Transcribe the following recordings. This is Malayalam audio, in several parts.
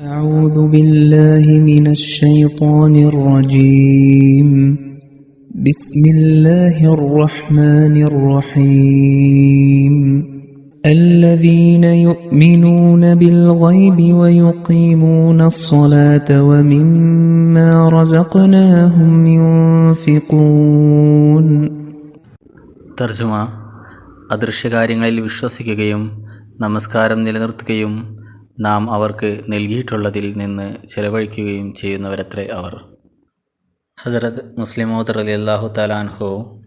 أعوذ بالله من الشيطان الرجيم بسم الله الرحمن الرحيم الذين يؤمنون بالغيب ويقيمون الصلاة ومما رزقناهم ينفقون തർജമ അദൃശ്യകാര്യങ്ങളിൽ വിശ്വസിക്കുകയും നമസ്കാരം നിലനിർത്തുകയും നാം അവർക്ക് നൽകിയിട്ടുള്ളതിൽ നിന്ന് ചെലവഴിക്കുകയും ചെയ്യുന്നവരത്രേ അവർ. ഹസരത് മുസ്ലിമോദർ അലി അള്ളാഹു തലാൻഹു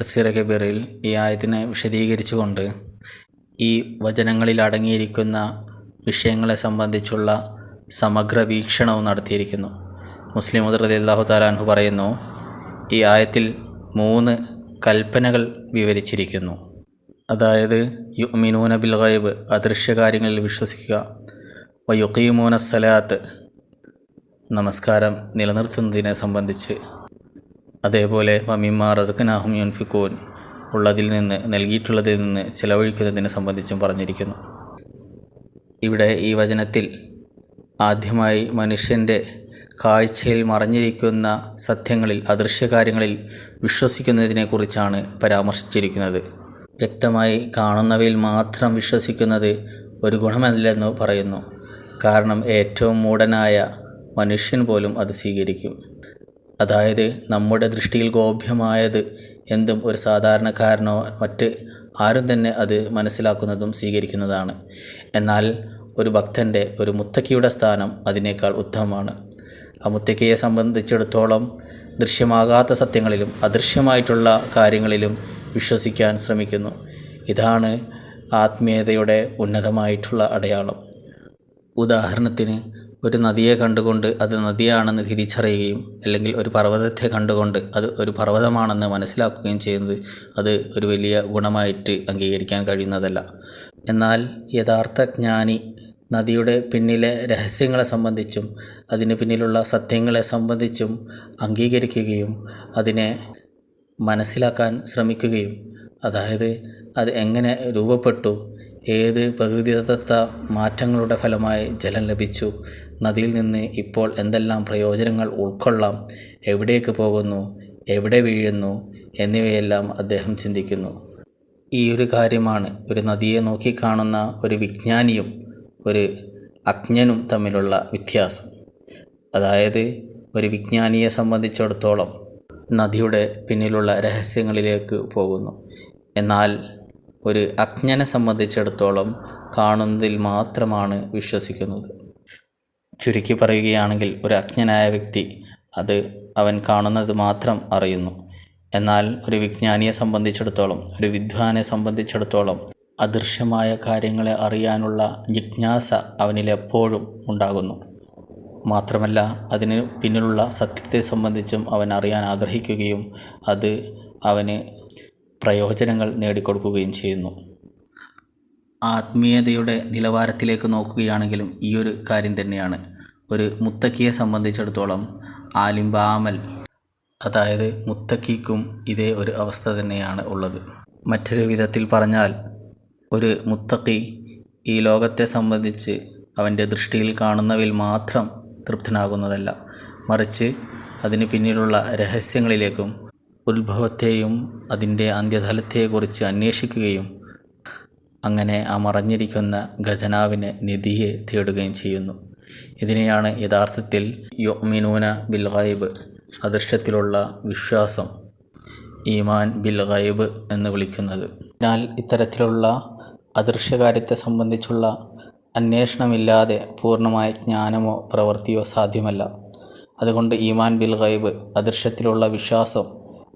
തഫ്സീർ കബീറിൽ ഈ ആയത്തിനെ വിശദീകരിച്ചുകൊണ്ട് ഈ വചനങ്ങളിൽ അടങ്ങിയിരിക്കുന്ന വിഷയങ്ങളെ സംബന്ധിച്ചുള്ള സമഗ്ര വീക്ഷണവും നടത്തിയിരിക്കുന്നു. മുസ്ലിമോദർ അലി അള്ളാഹു തലാൻഹു പറയുന്നു ഈ ആയത്തിൽ മൂന്ന് കൽപ്പനകൾ വിവരിച്ചിരിക്കുന്നു. അതായത് യുഅ്മിനൂന ബിൽ ഗൈബ് അദൃശ്യകാര്യങ്ങളിൽ വിശ്വസിക്കുക. വയുക്കീമൂന സലാത്ത് നമസ്കാരം നിലനിർത്തുന്നതിനെ സംബന്ധിച്ച്. അതേപോലെ വമിമ്മ റസഖനാഹും യുൻഫിക്കൂൻ ഉള്ളതിൽ നിന്ന് നൽകിയിട്ടുള്ളതിൽ നിന്ന് ചിലവഴിക്കുന്നതിനെ സംബന്ധിച്ചും പറഞ്ഞിരിക്കുന്നു. ഇവിടെ ഈ വചനത്തിൽ ആദ്യമായി മനുഷ്യന്റെ കാഴ്ചയിൽ മറഞ്ഞിരിക്കുന്ന സത്യങ്ങളിൽ അദൃശ്യകാര്യങ്ങളിൽ വിശ്വസിക്കുന്നതിനെക്കുറിച്ചാണ് പരാമർശിച്ചിരിക്കുന്നത്. വ്യക്തമായി കാണുന്നവയിൽ മാത്രം വിശ്വസിക്കുന്നത് ഒരു ഗുണമല്ലെന്ന് പറയുന്നു. കാരണം ഏറ്റവും മൂടനായ മനുഷ്യൻ പോലും അത് സ്വീകരിക്കും. അതായത് നമ്മുടെ ദൃഷ്ടിയിൽ ഗോപ്യമായത് എന്തും ഒരു സാധാരണക്കാരനോ മറ്റ് ആരും തന്നെ അത് മനസ്സിലാക്കുന്നതും സ്വീകരിക്കുന്നതാണ്. എന്നാൽ ഒരു ഭക്തന്റെ ഒരു മുത്തക്കിയുടെ സ്ഥാനം അതിനേക്കാൾ ഉത്തമമാണ്. ആ മുത്തക്കിയെ സംബന്ധിച്ചിടത്തോളം ദൃശ്യമാകാത്ത സത്യങ്ങളിലും അദൃശ്യമായിട്ടുള്ള കാര്യങ്ങളിലും വിശ്വസിക്കാൻ ശ്രമിക്കുന്നു. ഇതാണ് ആത്മീയതയുടെ ഉന്നതമായിട്ടുള്ള അടയാളം. ഉദാഹരണത്തിന് ഒരു നദിയെ കണ്ടുകൊണ്ട് അത് നദിയാണെന്ന് തിരിച്ചറിയുകയും അല്ലെങ്കിൽ ഒരു പർവതത്തെ കണ്ടുകൊണ്ട് അത് ഒരു പർവതമാണെന്ന് മനസ്സിലാക്കുകയും ചെയ്യുന്നത് അത് ഒരു വലിയ ഗുണമായിട്ട് അംഗീകരിക്കാൻ കഴിയുന്നതല്ല. എന്നാൽ യഥാർത്ഥ ജ്ഞാനി നദിയുടെ പിന്നിലെ രഹസ്യങ്ങളെ സംബന്ധിച്ചും അതിന് പിന്നിലുള്ള സത്യങ്ങളെ സംബന്ധിച്ചും അംഗീകരിക്കുകയും അതിനെ മനസ്സിലാക്കാൻ ശ്രമിക്കുകയും അതായത് അത് എങ്ങനെ രൂപപ്പെട്ടു ഏത് പ്രകൃതിദത്ത മാറ്റങ്ങളുടെ ഫലമായി ജലം ലഭിച്ചു നദിയിൽ നിന്ന് ഇപ്പോൾ എന്തെല്ലാം പ്രയോജനങ്ങൾ ഉൾക്കൊള്ളാം എവിടേക്ക് പോകുന്നു എവിടെ വീഴുന്നു എന്നിവയെല്ലാം അദ്ദേഹം ചിന്തിക്കുന്നു. ഈ ഒരു കാര്യമാണ് ഒരു നദിയെ നോക്കിക്കാണുന്ന ഒരു വിജ്ഞാനിയും ഒരു അജ്ഞനും തമ്മിലുള്ള വ്യത്യാസം. അതായത് ഒരു വിജ്ഞാനിയെ സംബന്ധിച്ചിടത്തോളം നദിയുടെ പിന്നിലുള്ള രഹസ്യങ്ങളിലേക്ക് പോകുന്നു. എന്നാൽ ഒരു അജ്ഞനെ സംബന്ധിച്ചിടത്തോളം കാണുന്നതിൽ മാത്രമാണ് വിശ്വസിക്കുന്നത്. ചുരുക്കി പറയുകയാണെങ്കിൽ ഒരു അജ്ഞനായ വ്യക്തി അത് അവൻ കാണുന്നത് മാത്രം അറിയുന്നു. എന്നാൽ ഒരു വിജ്ഞാനിയെ സംബന്ധിച്ചിടത്തോളം ഒരു വിദ്വാനെ സംബന്ധിച്ചിടത്തോളം അദൃശ്യമായ കാര്യങ്ങളെ അറിയാനുള്ള ജിജ്ഞാസ അവനിൽ എപ്പോഴും ഉണ്ടാകുന്നു. മാത്രമല്ല അതിന് പിന്നിലുള്ള സത്യത്തെ സംബന്ധിച്ചും അവൻ അറിയാൻ ആഗ്രഹിക്കുകയും അത് അവന് പ്രയോജനങ്ങൾ നേടിക്കൊടുക്കുകയും ചെയ്യുന്നു. ആത്മീയതയുടെ നിലവാരത്തിലേക്ക് നോക്കുകയാണെങ്കിലും ഈ ഒരു കാര്യം തന്നെയാണ്. ഒരു മുത്തക്കിയെ സംബന്ധിച്ചിടത്തോളം ആലിംബാമൽ അതായത് മുത്തക്കിക്കും ഇതേ ഒരു അവസ്ഥ തന്നെയാണ് ഉള്ളത്. മറ്റൊരു വിധത്തിൽ പറഞ്ഞാൽ ഒരു മുത്തക്കി ഈ ലോകത്തെ സംബന്ധിച്ച് അവന്റെ ദൃഷ്ടിയിൽ കാണുന്നവയിൽ മാത്രം തൃപ്തനാകുന്നതല്ല മറിച്ച് അതിന് പിന്നിലുള്ള രഹസ്യങ്ങളിലേക്കും ഉത്ഭവത്തെയും അതിന്റെ അന്ത്യതലത്തെക്കുറിച്ച് അന്വേഷിക്കുകയും അങ്ങനെ ആ മറഞ്ഞിരിക്കുന്ന ഖജനാവിനെ നിധിയെ തേടുകയും ചെയ്യുന്നു. ഇതിനെയാണ് യഥാർത്ഥത്തിൽ യൊമിനൂന ബിൽ ഗൈബ് അദൃശ്യത്തിലുള്ള വിശ്വാസം ഈമാൻ ബിൽ ഗൈബ് എന്ന് വിളിക്കുന്നത്. എന്നാൽ ഇത്തരത്തിലുള്ള അദൃശ്യകാര്യത്തെ സംബന്ധിച്ചുള്ള അന്വേഷണമില്ലാതെ പൂർണമായ ജ്ഞാനമോ പ്രവൃത്തിയോ സാധ്യമല്ല. അതുകൊണ്ട് ഈമാൻ ബിൽ ഗൈബ് അദൃശ്യത്തിലുള്ള വിശ്വാസം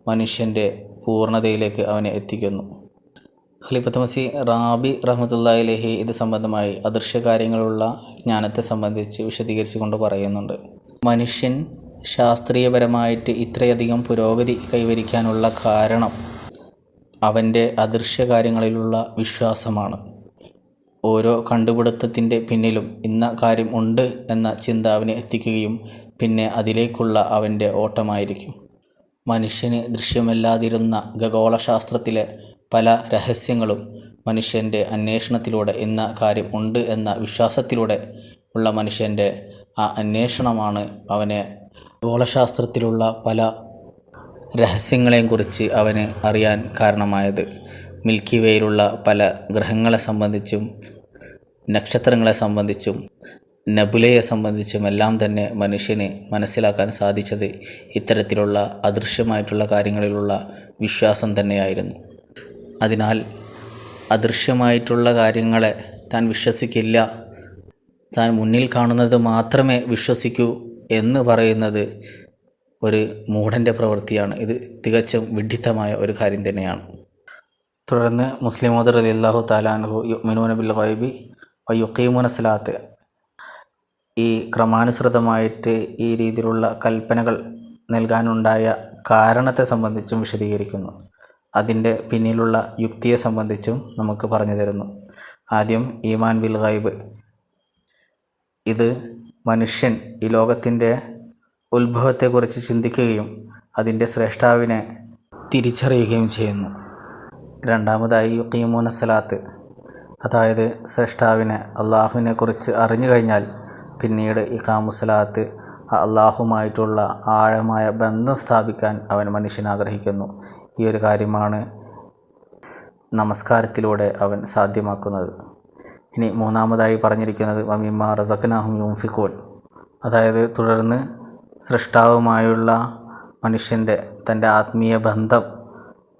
മനുഷ്യന്റെ പൂർണതയിലേക്ക് അവനെ എത്തിക്കുന്നു. ഖലീഫത്ത് മസി റാബി റഹ്മത്തുല്ലാഹിലേഹി ഇത് സംബന്ധമായി അദൃശ്യ കാര്യങ്ങളുള്ള ജ്ഞാനത്തെ സംബന്ധിച്ച് വിശദീകരിച്ചു കൊണ്ട് പറയുന്നുണ്ട്. മനുഷ്യൻ ശാസ്ത്രീയപരമായിട്ട് ഇത്രയധികം പുരോഗതി കൈവരിക്കാനുള്ള കാരണം അവന്റെ അദൃശ്യകാര്യങ്ങളിലുള്ള വിശ്വാസമാണ്. ഓരോ കണ്ടുപിടുത്തത്തിന്റെ പിന്നിലും ഇന്ന കാര്യം ഉണ്ട് എന്ന ചിന്ത അവനെ എത്തിക്കുകയും പിന്നെ അതിലേക്കുള്ള അവന്റെ ഓട്ടമായിരിക്കും. മനുഷ്യന് ദൃശ്യമല്ലാതിരുന്ന ഖഗോളശാസ്ത്രത്തിലെ പല രഹസ്യങ്ങളും മനുഷ്യന്റെ അന്വേഷണത്തിലൂടെ ഇന്ന കാര്യം ഉണ്ട് എന്ന വിശ്വാസത്തിലൂടെ ഉള്ള മനുഷ്യന്റെ ആ അന്വേഷണമാണ് അവനെ ഖഗോളശാസ്ത്രത്തിലുള്ള പല രഹസ്യങ്ങളെയും കുറിച്ച് അവന് അറിയാൻ കാരണമായത്. മിൽക്കി വേയിലുള്ള പല ഗ്രഹങ്ങളെ സംബന്ധിച്ചും നക്ഷത്രങ്ങളെ സംബന്ധിച്ചും നബുലയെ സംബന്ധിച്ചും എല്ലാം തന്നെ മനുഷ്യന് മനസ്സിലാക്കാൻ സാധിച്ചത് ഇത്തരത്തിലുള്ള അദൃശ്യമായിട്ടുള്ള കാര്യങ്ങളിലുള്ള വിശ്വാസം തന്നെയായിരുന്നു. അതിനാൽ അദൃശ്യമായിട്ടുള്ള കാര്യങ്ങളെ താൻ വിശ്വസിക്കില്ല. താൻ മുന്നിൽ കാണുന്നത് മാത്രമേ വിശ്വസിക്കൂ എന്ന് പറയുന്നത് ഒരു മൂഢന്റെ പ്രവൃത്തിയാണ്. ഇത് തികച്ചും വിഡ്ഢിത്തമായ ഒരു കാര്യം തന്നെയാണ്. തുടർന്ന് മുസ്ലിം മോദർ അലി അള്ളാഹു താലാൻഹു മിനൂന ബിൽ വൈബി വയ്യുക്കീമുന സലാത്ത്. ഈ ക്രമാനുസൃതമായിട്ട് ഈ രീതിയിലുള്ള കൽപ്പനകൾ നൽകാനുണ്ടായ കാരണത്തെ സംബന്ധിച്ചും വിശദീകരിക്കുന്നു. അതിന്റെ പിന്നിലുള്ള യുക്തിയെ സംബന്ധിച്ചും നമുക്ക് പറഞ്ഞു തരുന്നു. ആദ്യം ഈമാൻ ബിൽ ഗൈബ്. ഇത് മനുഷ്യൻ ഈ ലോകത്തിന്റെ ഉത്ഭവത്തെക്കുറിച്ച് ചിന്തിക്കുകയും അതിന്റെ ശ്രേഷ്ഠാവിനെ തിരിച്ചറിയുകയും ചെയ്യുന്നു. രണ്ടാമതായി യുക്കീമൂന സലാത്ത്. അതായത് സ്രഷ്ടാവിനെ അള്ളാഹുവിനെ കുറിച്ച് അറിഞ്ഞു കഴിഞ്ഞാൽ പിന്നീട് ഈ കാമുസലാത്ത് അള്ളാഹുമായിട്ടുള്ള ആഴമായ ബന്ധം സ്ഥാപിക്കാൻ അവൻ മനുഷ്യൻ ആഗ്രഹിക്കുന്നു. ഈ ഒരു കാര്യമാണ് നമസ്കാരത്തിലൂടെ അവൻ സാധ്യമാക്കുന്നത്. ഇനി മൂന്നാമതായി പറഞ്ഞിരിക്കുന്നത് വമിമ്മ റസഖനാഹും യൂംഫിക്കോൻ അതായത് തുടർന്ന് സൃഷ്ടാവുമായുള്ള മനുഷ്യന്റെ തന്റെ ആത്മീയ ബന്ധം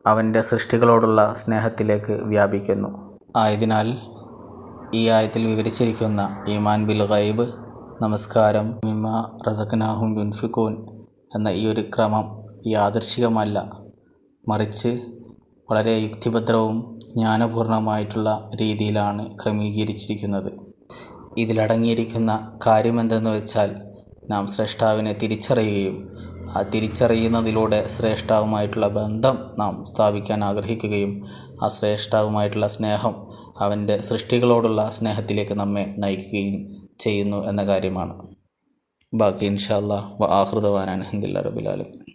അവന്റെ സൃഷ്ടികളോടുള്ള സ്നേഹത്തിലേക്ക് വ്യാപിക്കുന്നു. ആയതിനാൽ ഈ ആയത്തിൽ വിവരിച്ചിരിക്കുന്ന ഈമാൻ ബിൽ ഗൈബ് നമസ്കാരം മിമ്മ റസഖനാഹും യുൻഫിക്കൂൻ എന്ന ഈ ഒരു ക്രമം യാദർശികമല്ല മറിച്ച് വളരെ യുക്തിഭദ്രവും ജ്ഞാനപൂർണമായിട്ടുള്ള രീതിയിലാണ് ക്രമീകരിച്ചിരിക്കുന്നത്. ഇതിലടങ്ങിയിരിക്കുന്ന കാര്യമെന്തെന്ന് വെച്ചാൽ നാം ശ്രേഷ്ഠാവിനെ തിരിച്ചറിയുകയും ആ തിരിച്ചറിയുന്നതിലൂടെ ശ്രേഷ്ഠാവുമായിട്ടുള്ള ബന്ധം നാം സ്ഥാപിക്കാൻ ആഗ്രഹിക്കുകയും ആ ശ്രേഷ്ഠാവുമായിട്ടുള്ള സ്നേഹം അവന്റെ സൃഷ്ടികളോടുള്ള സ്നേഹത്തിലേക്ക് നമ്മെ നയിക്കുകയും ചെയ്യുന്നു എന്ന കാര്യമാണ്. ബാക്കി ഇൻഷാ ആഹൃതവാനാൻ ഹിന്ദില്ല റബുലാലും